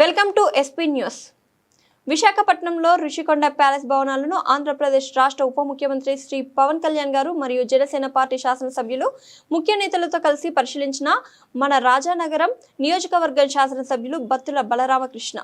Welcome to SP news. విశాఖపట్నంలో Rushikonda palace భవనాలను ఆంధ్రప్రదేశ్ రాష్ట్ర ఉప ముఖ్యమంత్రి శ్రీ పవన్ కళ్యాణ్ గారు మరియు జనసేన పార్టీ శాసనసభ్యులు ముఖ్య నేతలతో కలిసి పరిశీలించిన మన రాజానగరం నియోజకవర్గం శాసనసభ్యులు బత్తుల బలరామకృష్ణ.